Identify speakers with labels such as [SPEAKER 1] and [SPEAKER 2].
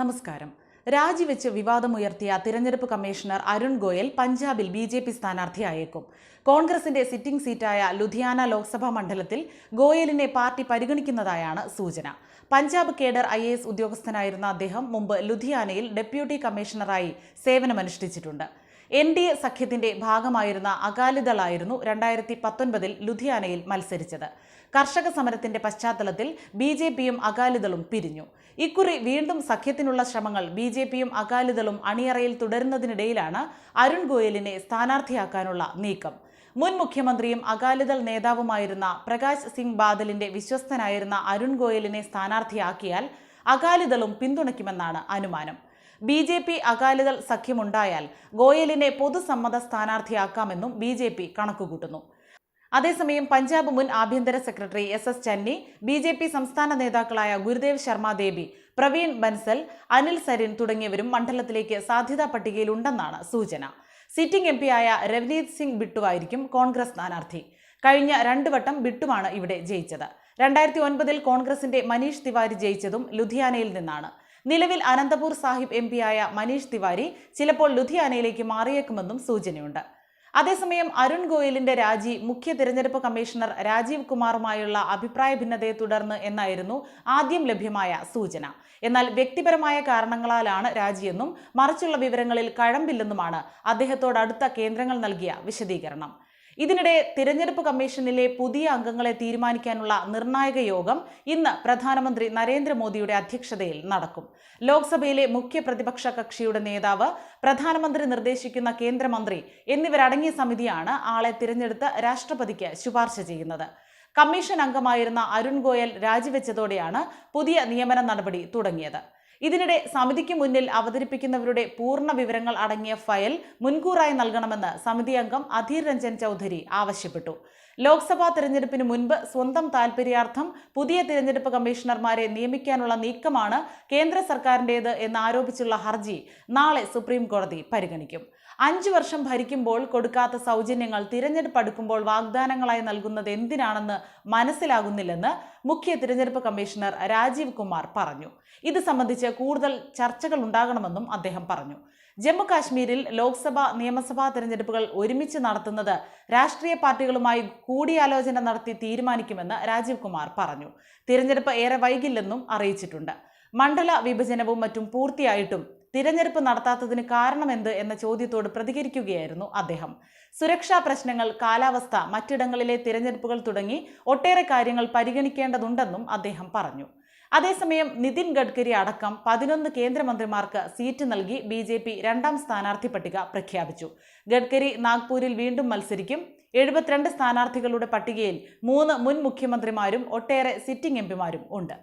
[SPEAKER 1] നമസ്കാരം. രാജിവെച്ച് വിവാദമുയർത്തിയ തിരഞ്ഞെടുപ്പ് കമ്മീഷണർ അരുൺ ഗോയൽ പഞ്ചാബിൽ ബി ജെ പി സ്ഥാനാർത്ഥിയായേക്കും. കോൺഗ്രസിന്റെ സിറ്റിംഗ് സീറ്റായ ലുധിയാന ലോക്സഭാ മണ്ഡലത്തിൽ ഗോയലിനെ പാർട്ടി പരിഗണിക്കുന്നതായാണ് സൂചന. പഞ്ചാബ് കേഡർ ഐ ഉദ്യോഗസ്ഥനായിരുന്ന അദ്ദേഹം മുമ്പ് ലുധിയാനയിൽ ഡെപ്യൂട്ടി കമ്മീഷണറായി സേവനമനുഷ്ഠിച്ചിട്ടുണ്ട്. എൻ ഡി എ സഖ്യത്തിന്റെ ഭാഗമായിരുന്ന അകാലിദളായിരുന്നു രണ്ടായിരത്തി പത്തൊൻപതിൽ ലുധിയാനയിൽ മത്സരിച്ചത്. കർഷക സമരത്തിന്റെ പശ്ചാത്തലത്തിൽ ബി ജെ പിയും അകാലിദളും പിരിഞ്ഞു. ഇക്കുറി വീണ്ടും സഖ്യത്തിനുള്ള ശ്രമങ്ങൾ ബി ജെ പിയും അകാലിദളും അണിയറയിൽ തുടരുന്നതിനിടയിലാണ് അരുൺ ഗോയലിനെ സ്ഥാനാർത്ഥിയാക്കാനുള്ള നീക്കം. മുൻ മുഖ്യമന്ത്രിയും അകാലിദൾ നേതാവുമായിരുന്ന പ്രകാശ് സിംഗ് ബാദലിന്റെ വിശ്വസ്തനായിരുന്ന അരുൺ ഗോയലിനെ സ്ഥാനാർത്ഥിയാക്കിയാൽ അകാലിദളും പിന്തുണയ്ക്കുമെന്നാണ് അനുമാനം. ബി ജെ പി അകാലിദൾ സഖ്യമുണ്ടായാൽ ഗോയലിനെ പൊതുസമ്മത സ്ഥാനാർത്ഥിയാക്കാമെന്നും ബി ജെ പി കണക്കുകൂട്ടുന്നു. അതേസമയം പഞ്ചാബ് മുൻ ആഭ്യന്തര secretary S S Channi B J P സംസ്ഥാന നേതാക്കളായ ഗുരുദേവ് ശർമ്മ ദേബി പ്രവീൺ ബൻസൽ അനിൽ സരിൻ തുടങ്ങിയവരും മണ്ഡലത്തിലേക്ക് സാധ്യതാ പട്ടികയിലുണ്ടെന്നാണ് സൂചന. സിറ്റിംഗ് എം പിയായ രവനീത് സിംഗ് ബിട്ടുവായിരിക്കും കോൺഗ്രസ് സ്ഥാനാർത്ഥി. കഴിഞ്ഞ രണ്ടു വട്ടം ബിട്ടുമാണ് ഇവിടെ ജയിച്ചത്. രണ്ടായിരത്തി ഒൻപതിൽ കോൺഗ്രസിന്റെ മനീഷ് തിവാരി ജയിച്ചതും ലുധിയാനയിൽ നിന്നാണ്. നിലവിൽ അനന്തപൂർ സാഹിബ് എം പിയായ മനീഷ് തിവാരി ചിലപ്പോൾ ലുധിയാനയിലേക്ക് മാറിയേക്കുമെന്നും സൂചനയുണ്ട്. അതേസമയം അരുൺ ഗോയലിന്റെ രാജി മുഖ്യ തിരഞ്ഞെടുപ്പ് കമ്മീഷണർ രാജീവ് കുമാറുമായുള്ള അഭിപ്രായ ഭിന്നതയെ തുടർന്ന് എന്നായിരുന്നു ആദ്യം ലഭ്യമായ സൂചന. എന്നാൽ വ്യക്തിപരമായ കാരണങ്ങളാലാണ് രാജിയെന്നും മറിച്ചുള്ള വിവരങ്ങളിൽ കഴമ്പില്ലെന്നുമാണ് അദ്ദേഹത്തോട് അടുത്ത കേന്ദ്രങ്ങൾ നൽകിയ വിശദീകരണം. ഇതിനിടെ തിരഞ്ഞെടുപ്പ് കമ്മീഷനിലെ പുതിയ അംഗങ്ങളെ തീരുമാനിക്കാനുള്ള നിർണായക യോഗം ഇന്ന് പ്രധാനമന്ത്രി നരേന്ദ്രമോദിയുടെ അധ്യക്ഷതയിൽ നടക്കും. ലോക്സഭയിലെ മുഖ്യ പ്രതിപക്ഷ കക്ഷിയുടെ നേതാവ് പ്രധാനമന്ത്രി നിർദ്ദേശിക്കുന്ന കേന്ദ്രമന്ത്രി എന്നിവരടങ്ങിയ സമിതിയാണ് ആളെ തിരഞ്ഞെടുത്ത് രാഷ്ട്രപതിക്ക് ശുപാർശ ചെയ്യുന്നത്. കമ്മീഷൻ അംഗമായിരുന്ന അരുൺ ഗോയൽ രാജിവെച്ചതോടെയാണ് പുതിയ നിയമന നടപടി തുടങ്ങിയത്. ഇതിനിടെ സമിതിക്ക് മുന്നിൽ അവതരിപ്പിക്കുന്നവരുടെ പൂർണ വിവരങ്ങൾ അടങ്ങിയ ഫയൽ മുൻകൂറായി നൽകണമെന്ന് സമിതി അംഗം അധീർ രഞ്ജൻ ചൗധരി ആവശ്യപ്പെട്ടു. ലോക്സഭാ തെരഞ്ഞെടുപ്പിന് മുൻപ് സ്വന്തം താൽപര്യാർത്ഥം പുതിയ തിരഞ്ഞെടുപ്പ് കമ്മീഷണർമാരെ നിയമിക്കാനുള്ള നീക്കമാണ് കേന്ദ്ര സർക്കാരിന്റേത് എന്നാരോപിച്ചുള്ള ഹർജി നാളെ സുപ്രീം കോടതി പരിഗണിക്കും. അഞ്ചു വർഷം ഭരിക്കുമ്പോൾ കൊടുക്കാത്ത സൗജന്യങ്ങൾ തിരഞ്ഞെടുപ്പ് അടുക്കുമ്പോൾ വാഗ്ദാനങ്ങളായി നൽകുന്നത് എന്തിനാണെന്ന് മനസ്സിലാകുന്നില്ലെന്ന് മുഖ്യ തിരഞ്ഞെടുപ്പ് കമ്മീഷണർ രാജീവ് കുമാർ പറഞ്ഞു. ഇത് സംബന്ധിച്ച് കൂടുതൽ ചർച്ചകൾ ഉണ്ടാകണമെന്നും അദ്ദേഹം പറഞ്ഞു. ജമ്മു കാശ്മീരിൽ ലോക്സഭ നിയമസഭാ തെരഞ്ഞെടുപ്പുകൾ ഒരുമിച്ച് നടത്തുന്നത് രാഷ്ട്രീയ പാർട്ടികളുമായി കൂടിയാലോചന നടത്തി തീരുമാനിക്കുമെന്ന് രാജീവ് കുമാർ പറഞ്ഞു. തിരഞ്ഞെടുപ്പ് ഏറെ വൈകില്ലെന്നും അറിയിച്ചിട്ടുണ്ട്. മണ്ഡല വിഭജനവും മറ്റും പൂർത്തിയായിട്ടും തിരഞ്ഞെടുപ്പ് നടത്താത്തതിന് കാരണമെന്ത് എന്ന ചോദ്യത്തോട് പ്രതികരിക്കുകയായിരുന്നു അദ്ദേഹം. സുരക്ഷാ പ്രശ്നങ്ങൾ കാലാവസ്ഥ മറ്റിടങ്ങളിലെ തിരഞ്ഞെടുപ്പുകൾ തുടങ്ങി ഒട്ടേറെ കാര്യങ്ങൾ പരിഗണിക്കേണ്ടതുണ്ടെന്നും അദ്ദേഹം പറഞ്ഞു. അതേസമയം നിതിൻ ഗഡ്കരി അടക്കം പതിനൊന്ന് കേന്ദ്രമന്ത്രിമാർക്ക് സീറ്റ് നൽകി ബി ജെ പി രണ്ടാം സ്ഥാനാർത്ഥി പട്ടിക പ്രഖ്യാപിച്ചു. ഗഡ്കരി നാഗ്പൂരിൽ വീണ്ടും മത്സരിക്കും. എഴുപത്തിരണ്ട് സ്ഥാനാർത്ഥികളുടെ പട്ടികയിൽ മൂന്ന് മുൻ മുഖ്യമന്ത്രിമാരും ഒട്ടേറെ സിറ്റിംഗ് എംപിമാരും ഉണ്ട്.